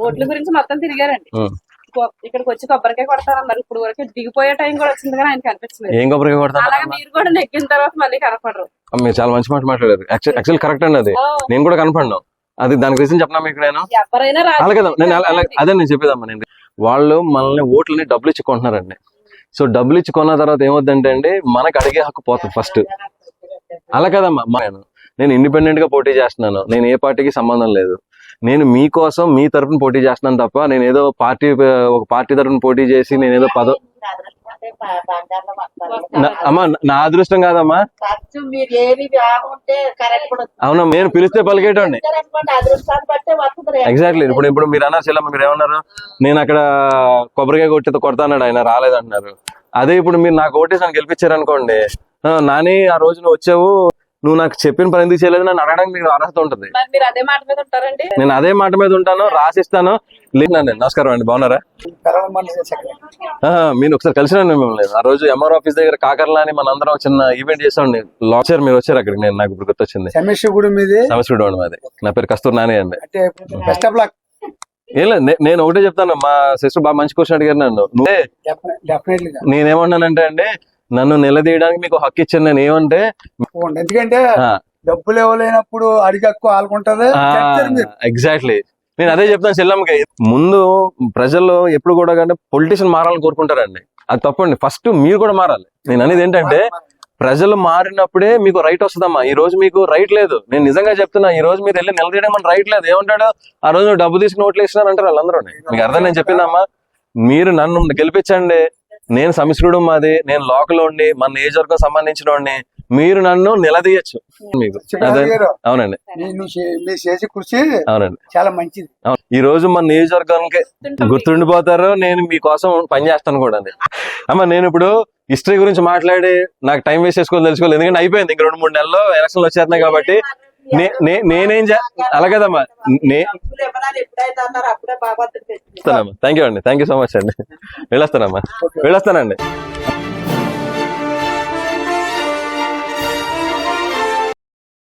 ఓట్ల గురించి మొత్తం తిరిగారండి. ఇక్కడికి వచ్చి కొబ్బరికాయ కొడతారన్నారు. ఇప్పుడు వరకు దిగిపోయే టైం కూడా వచ్చింది కానీ ఆయన కనిపించలేదు ఏం కొబ్బరికాయ కొడతాను అలాగే మీరు కూడా నెగ్గిన తర్వాత మళ్ళీ కనపడరు. మీరు చాలా మంచి మాట మాట్లాడారు. యాక్చువల్ కరెక్ట్ అండి అది. నేను కూడా కనపడను అది దానికి రీజన్ చెప్పనా మీకు నేను? ఎవరైనా అలా కదా నేను అలా- అలా- రాజకీయాలు అదే నేను చెప్పేదమ్మా నేను. వాళ్ళు మనల్ని ఓట్లని డబ్బులు ఇచ్చి కొంటున్నారండి సో డబ్బులు ఇచ్చి కొన్న తర్వాత ఏమవుతుందంటే అండి మనకు అడిగే హక్కు పోతుంది ఫస్ట్ అలా కదమ్మా నేను. ఇండిపెండెంట్గా పోటీ చేస్తున్నాను. నేను ఏ పార్టీకి సంబంధం లేదు. నేను మీకోసం మీ తరపున పోటీ చేస్తున్నాను తప్ప నేను ఏదో పార్టీ ఒక పార్టీ తరపున పోటీ చేసి నేను ఏదో పదం అమ్మా నా అదృష్టం కాదమ్మా. అవునా నేను పిలిస్తే పలికేటండి అనుకోండి ఎగ్జాక్ట్లీ ఇప్పుడు ఇప్పుడు మీరు అన్నారు చెల్లమ్మ మీరు ఏమన్నారు? నేను అక్కడ కొబ్బరికాయ కొట్టి కొడతాన్నాడు ఆయన రాలేదంటున్నారు. అదే ఇప్పుడు మీరు నాకు ఓటేసి నన్ను గెలిపించారనుకోండి. ఆ, నాని ఆ రోజు నువ్వు వచ్చావు నువ్వు నాకు చెప్పిన పని ఎందుకు చేయలేదు? నన్ను అడగడానికి మీకు అర్హత ఉంటుంది. మరి మీరు అదే మాట మీద ఉంటారండి? నేను అదే మాట మీద ఉంటాను రాసిస్తాను. లేదండి నమస్కారం అండి బాగున్నారా? ఆ, మీరు ఒకసారి కలిసినాను మిమ్మల్ని. ఆ రోజు ఎంఆర్ ఆఫీస్ దగ్గర కాకర్లా అని మన అందరం చిన్న ఈవెంట్ చేసాండి లాచర్ మీరు వచ్చారు అక్కడికి నేను నాకు ఇప్పుడు గుర్తొచ్చింది. సమస్యగూడెం మీది? నా పేరు కస్తూర్ నాని అండి. ఏం లేదు నేను ఒకటే చెప్తాను మా సిస్టర్ బాగా మంచి క్వశ్చన్ అడిగారు నన్ను. నేనేమన్నానంటే అండి నన్ను నిలదీయడానికి మీకు హక్కు ఇచ్చాను నేను ఏమంటే ఎందుకంటే డబ్బులు ఇవ్వలేనప్పుడు అడిగి హక్కు ఆలుకుంటది. ఎగ్జాక్ట్లీ నేను అదే చెప్తాను చెల్లమ్మకి. ముందు ప్రజల్లో ఎప్పుడు కూడా కానీ పొలిటీషియన్ మారాలని కోరుకుంటారండి. అది తప్పండి. ఫస్ట్ మీరు కూడా మారాలి. నేను అనేది ఏంటంటే ప్రజలు మారినప్పుడే మీకు రైట్ వస్తుందమ్మా. ఈ రోజు మీకు రైట్ లేదు. నేను నిజంగా చెప్తున్నా ఈ రోజు మీరు వెళ్ళి నిలదీయడం మన రైట్ లేదు. ఏమంటాడు? ఆ రోజు నువ్వు డబ్బు తీసుకుని ఓట్లు ఇస్తున్నారు అంటారు వాళ్ళందరూ మీకు అర్థం నేను చెప్పిందమ్మా మీరు నన్ను గెలిపించండి. నేను సమిశ్రుడు మాది నేను లోకల్ ఉండి మన నియోజకవర్గం సంబంధించిన వాడిని మీరు నన్ను నిలదీయచ్చు. మీకు. అవునండి. చేసే కృషి అవునండి. చాలా మంచిది. ఈ రోజు మన నియోజకవర్గానికి గుర్తుండిపోతారు నేను మీకోసం పని చేస్తాను కూడా అమ్మ నేను ఇప్పుడు హిస్టరీ గురించి మాట్లాడి నాకు టైం వేస్ట్ చేసుకోవాలి తెలుసుకోవాలి ఎందుకంటే అయిపోయింది ఇంక రెండు మూడు నెలల్లో ఎలక్షన్లు వచ్చేస్తున్నాయి కాబట్టి నేనేం చే అలా కదమ్మా నే డబ్బులు ఇవ్వడానికి ఎప్పుడైతే అన్నారో అప్పుడే భగవంతుడు తెచ్చింది థ్యాంక్ యూ అండి. థ్యాంక్ యూ సో మచ్ అండి. వెళ్ళొస్తానమ్మా. వెళ్ళొస్తానండి.